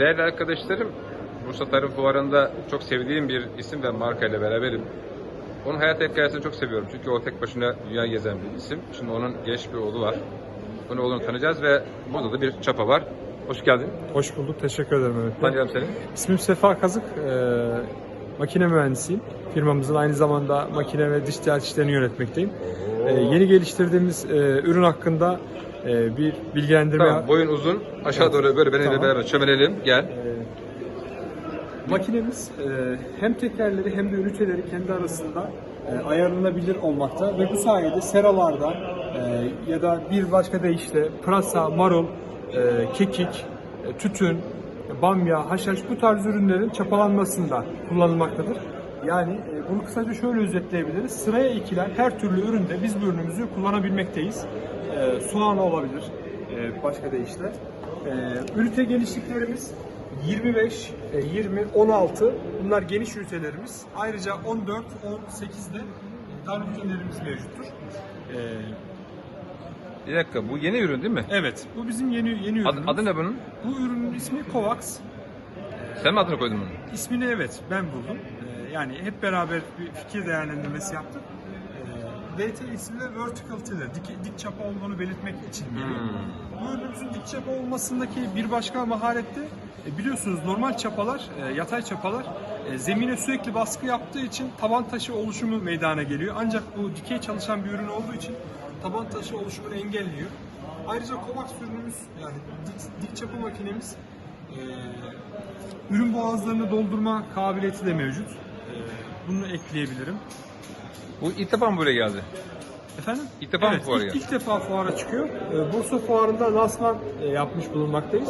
Değerli arkadaşlarım, Bursa Tarım Fuarı'nda çok sevdiğim bir isim ve marka ile beraberim. Onun hayat hikayesini çok seviyorum çünkü o tek başına dünya gezen bir isim. Şimdi onun genç bir oğlu var. Onun oğlunu tanıyacağız ve burada da bir çapa var. Hoş geldin. Hoş bulduk. Teşekkür ederim Mehmet Bey. Tanıyalım seni. İsmim Sefa Kazık. Ee, makine mühendisiyim. Firmamızın aynı zamanda makine ve ticaret işlerini yönetmekteyim. Ee, yeni geliştirdiğimiz e, ürün hakkında e, bir bilgilendirme... Tamam, boyun uzun. Aşağı doğru böyle benimle Tamam. beraber çömelelim. Gel. Ee, makinemiz e, hem tekerleri hem de üniteleri kendi arasında e, ayarlanabilir olmakta ve bu sayede seralarda e, ya da bir başka deyişle pırasa, marul, e, kekik, e, tütün, bamya, haşhaş bu tarz ürünlerin çapalanmasında kullanılmaktadır. Yani e, bunu kısaca şöyle özetleyebiliriz. Sıraya ekilen her türlü üründe biz bu ürünümüzü kullanabilmekteyiz. E, soğan olabilir, e, başka deyişle. E, ünite genişliklerimiz 25, e, 20, 16 bunlar geniş ünitelerimiz. Ayrıca 14, 18'de dar ünitelerimiz mevcuttur. Bir dakika, bu yeni ürün değil mi? evet, bu bizim yeni yeni Adı, ürünümüz. adı ne bunun? Bu ürünün ismi Kovax. Sen mi adını koydun bunun? İsmini evet ben buldum. Yani hep beraber bir fikir değerlendirmesi yaptık. E, VT ismi de Vertical Tiller, dik, dik çapa olduğunu belirtmek için geliyor. Hmm. Bu ürünümüzün dik çapa olmasındaki bir başka maharette e, biliyorsunuz normal çapalar, e, yatay çapalar e, zemine sürekli baskı yaptığı için taban taşı oluşumu meydana geliyor. Ancak bu dikey çalışan bir ürün olduğu için taban taşı oluşumunu engelliyor. Ayrıca Kovax ürünümüz yani dik, dik çapa makinemiz e, ürün boğazlarını doldurma kabiliyeti de mevcut. Bunu ekleyebilirim. Bu ilk defa mı buraya geldi? Efendim? İlk defa mı evet, fuara ilk, geldi? ilk defa fuara çıkıyor. Ee, Bursa Fuarı'nda lansman e, yapmış bulunmaktayız.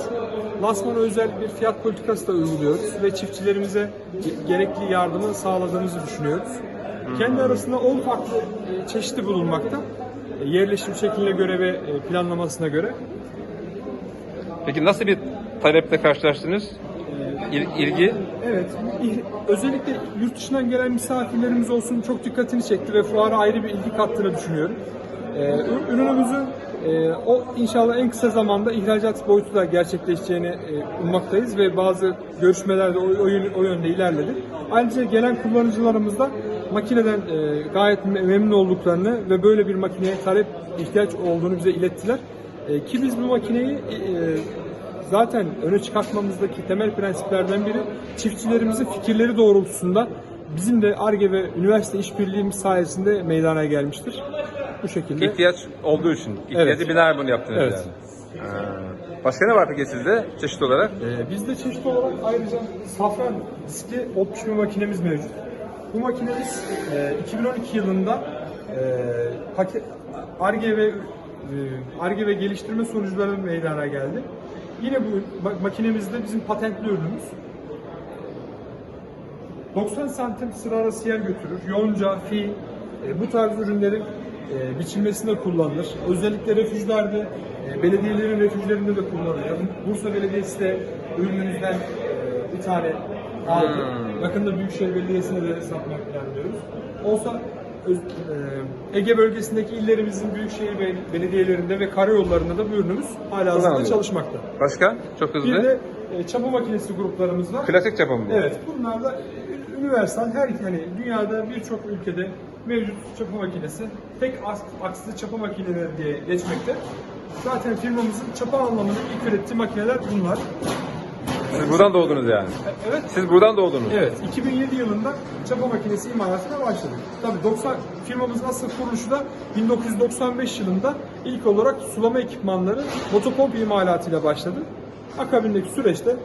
Lansmana özel bir fiyat politikası da uyguluyoruz ve çiftçilerimize ge- gerekli yardımı sağladığımızı düşünüyoruz. Hmm. Kendi arasında 10 farklı e, çeşidi bulunmakta. E, Yerleşim şekline göre ve planlamasına göre. Peki nasıl bir taleple karşılaştınız? İl- ilgi? Evet, özellikle yurt dışından gelen misafirlerimiz olsun çok dikkatini çekti ve fuara ayrı bir ilgi kattığını düşünüyorum. Ee, ür- ürünümüzün e, o inşallah en kısa zamanda ihracat boyutu da gerçekleşeceğini e, ummaktayız ve bazı görüşmelerde o, o, o yönde ilerledi. Ayrıca gelen kullanıcılarımız da makineden e, gayet me- memnun olduklarını ve böyle bir makineye talep ihtiyaç olduğunu bize ilettiler. E, ki biz bu makineyi e, zaten öne çıkartmamızdaki temel prensiplerden biri çiftçilerimizin fikirleri doğrultusunda bizim de ARGE ve üniversite işbirliğimiz sayesinde meydana gelmiştir. Bu şekilde. İhtiyaç olduğu için. İhtiyacı Evet. binaen bunu yaptınız Evet. yani. Ha. Başka ne var peki sizde çeşit olarak? Ee, bizde çeşitli olarak ayrıca safran diskli ot pişirme makinemiz mevcut. Bu makinemiz e, 2012 yılında e, ARGE ve e, ARGE ve geliştirme sonuçları meydana geldi. Yine bu ma- makinemiz de bizim patentli ürünümüz. 90 santim sıra arası yer götürür. Yonca, fi, e, bu tarz ürünlerin e, biçilmesinde kullanılır. Özellikle refüjlerde, e, belediyelerin refüjlerinde de kullanılıyor. Bursa Belediyesi de ürünümüzden e, bir tane aldı. Hmm. Yakında Büyükşehir Belediyesi'ne de satmayı planlıyoruz. Olsa Ege bölgesindeki illerimizin büyükşehir be- belediyelerinde ve karayollarında da bu ürünümüz hala hazırda çalışmakta. Başka? Çok hızlı. Bir de e, çapa makinesi gruplarımız var. Klasik çapa mı? Evet, bunlar da universal her hani dünyada birçok ülkede mevcut çapa makinesi tek aks- akslı çapa makineleri diye geçmekte. Zaten firmamızın çapa anlamında ilk ürettiği makineler bunlar. Siz buradan doğdunuz yani. E, Evet. Siz buradan doğdunuz. Evet, 2007 yılında çapa makinesi imalatına başladık. Tabii 90 firmamızın asıl kuruluşu da 1995 yılında ilk olarak sulama ekipmanları motopomp imalatıyla başladı. Akabindeki süreçte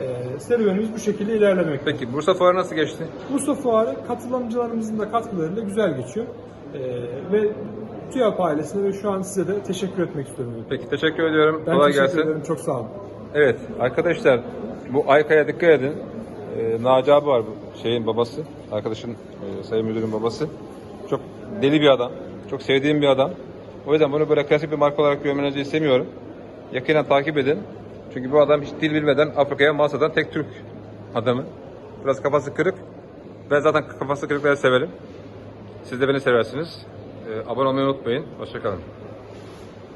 e, serüvenimiz bu şekilde ilerlemekte. Peki Bursa Fuarı nasıl geçti? Bursa Fuarı katılımcılarımızın da katkılarıyla güzel geçiyor. Ee, ve TÜYAP ailesine ve şu an size de teşekkür etmek istiyorum. Peki teşekkür ediyorum. Ben Kolay teşekkür gelsin. ederim. Çok sağ olun. Evet arkadaşlar bu Ayka'ya dikkat edin. Ee, Naci abi var bu şeyin babası. Arkadaşın e, sayın müdürün babası. Çok deli bir adam. Çok sevdiğim bir adam. O yüzden bunu böyle klasik bir marka olarak görmenizi istemiyorum. Yakinen takip edin. Çünkü bu adam hiç dil bilmeden Afrika'ya mal satan tek Türk adamı. Biraz kafası kırık. Ben zaten kafası kırıkları severim. Siz de beni seversiniz. Ee, abone olmayı unutmayın. Hoşçakalın.